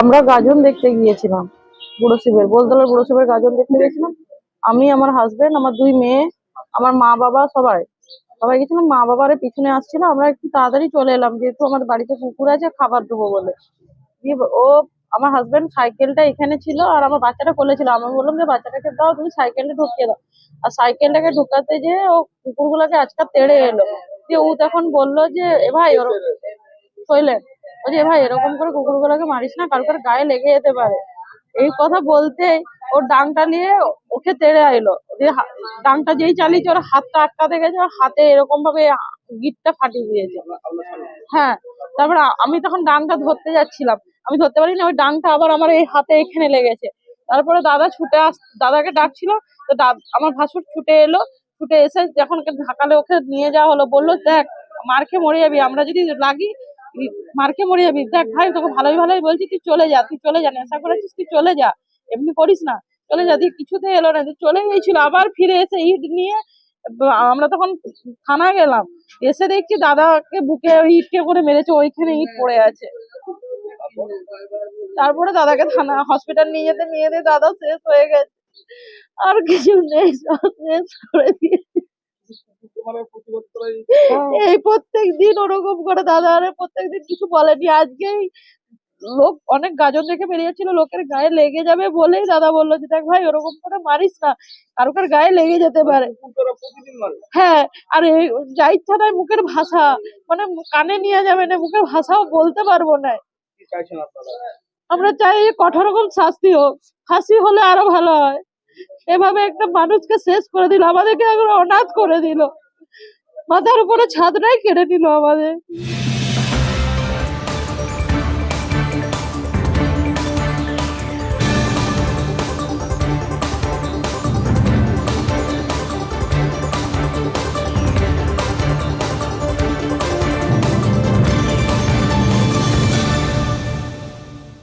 আমরা গাজন দেখতে গিয়েছিলাম, বুড়ো শিবের, বোলতলার বুড়ো শিবের গাজন দেখতে গেছিলাম আমি, আমার হাজবেন্ড আমার দুই মেয়ে, আমার মা বাবা সবাই। সবাই গেছিলাম, মা বাবার পিছনে আসছিল, আমরা একটু তাড়াতাড়ি চলে এলাম, যেহেতু আমার বাড়িতে কুকুর আছে, খাবার দেবো বলে। দিয়ে ও, আমার হাজবেন্ড সাইকেলটা এখানে ছিল আর আমার বাচ্চাটা ছিল। আমি বললাম যে, বাচ্চাটাকে দাও, তুমি সাইকেলটা ঢুকিয়ে দাও। আর সাইকেলটাকে ঢুকাতে যে ও কুকুরগুলোকে আজকাল তেড়ে এলো। দিয়ে ও তখন বলল যে, এ ভাই, ওর শৈলেন বলছি "এ ভাই, এরকম করে কুকুরগুলোকে মারিস না, কারও কারও গায়ে লেগে যেতে পারে। এই কথা বলতেই ওর ডাংটা নিয়ে ওকে তেড়ে আইলো। হা- ডাংটা যেই চালিয়েছে, ওর হাতটা আটকাতে গেছে, ওর হাতে এরকম ভাবে গিটটা ফাটিয়ে দিয়েছে। হ্যাঁ তারপরে আমি তখন ডাংটা ধরতে যাচ্ছিলাম। আমি ধরতে পারিনি, ওই ডাংটা আবার আমার এই হাতে এখানে লেগেছে। তারপরে দাদা ছুটে আস দাদাকে ডাকছিল, তো আমার ভাসুর ছুটে এলো। ছুটে এসে যখন ঢাকালে ওকে নিয়ে যাওয়া হলো, বলল, দেখ, মার খেয়ে মরে যাবি, আমরা যদি লাগি ই- মার যাবি। দেখ ভাই, তোকে ভালোই ভালোই বলছি, তুই চলে যা, তুই চলে যা, নেশা করেছিস, তুই চলে যা। এমনি করিস না, চলে যা, দিয়ে কিছুতে এলো না। দিয়ে চলে গেছিল আবার ফিরে এসে ইট নিয়ে আমরা তখন থানা গেলাম। এসে দেখছি দাদাকে বুকে ইটকে করে মেরেছে, ওইখানে ইট পড়ে আছে। তারপরে দাদাকে থানা হসপিটাল নিয়ে যেতে নিয়ে যেতে দাদা শেষ হয়ে গেছে। আর কিছু নেই শেষ করে দিয়েছে এই প্রত্যেক দিন ওরকম করে দাদা আরে প্রত্যেক দিন কিছু বলেনি। আজকেই লোক অনেক গাজন দেখে বেরিয়েছিল লোকের গায়ে লেগে যাবে বলেই দাদা বলল যে দেখ ভাই ওরকম করে মারিস না কারও কার গায়ে লেগে যেতে পারে। হ্যাঁ আর যা ইচ্ছা তাই মুখের ভাষা মানে কানে নিয়ে যাবে না মুখের ভাষাও বলতে পারব না। আমরা চাই কঠোর রকম শাস্তি হোক ফাঁসি হলে আরও ভালো হয়। এভাবে একটা মানুষকে শেষ করে দিল আমাদেরকে অনাথ করে দিল। মাথার উপরে ছাদটাই কেড়ে নিল আমাদের।